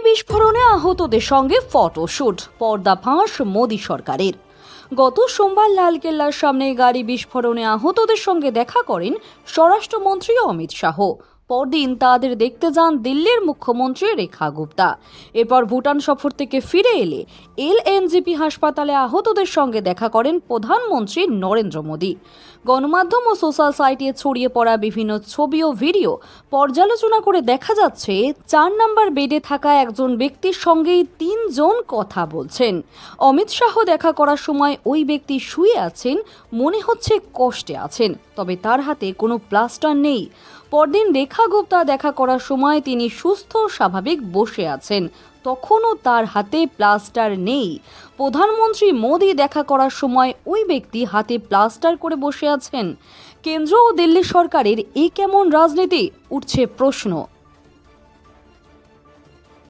বিস্ফোরণে আহতদের সঙ্গে ফটোশুট পর্দা ফাঁস মোদী সরকারের। গত সোমবার লালকেল্লার সামনে গাড়ি বিস্ফোরণে আহতদের সঙ্গে দেখা করেন স্বরাষ্ট্রমন্ত্রী অমিত শাহ। পরদিন তাদের দেখতে যান দিল্লির মুখ্যমন্ত্রী রেখা গুপ্তা। এরপর ভুটান সফর থেকে ফিরে এলে এলএনজিপি হাসপাতালে আহতদের সঙ্গে দেখা করেন প্রধানমন্ত্রী নরেন্দ্র মোদী। গণমাধ্যম ও সোশ্যাল সাইটে ছড়িয়ে পড়া বিভিন্ন ছবি ও ভিডিও পর্যালোচনা করে দেখা যাচ্ছে, চার নম্বর বেডে থাকা একজন ব্যক্তির সঙ্গেই তিনজন কথা বলছেন। অমিত শাহ দেখা করার সময় ওই ব্যক্তি শুয়ে আছেন, মনে হচ্ছে কষ্টে আছেন, তবে তার হাতে কোনো প্লাস্টার নেই। পরদিন রেখা গুপ্তা দেখা করার সময় তিনি সুস্থ, স্বাভাবিক বসে আছেন। তখনও তার হাতে প্লাস্টার নেই। প্রধানমন্ত্রী মোদী দেখা করার সময় ওই ব্যক্তি হাতে প্লাস্টার করে বসে আছেন। কেন্দ্র ও দিল্লি সরকারের এই কেমন রাজনীতি? উঠছে প্রশ্ন।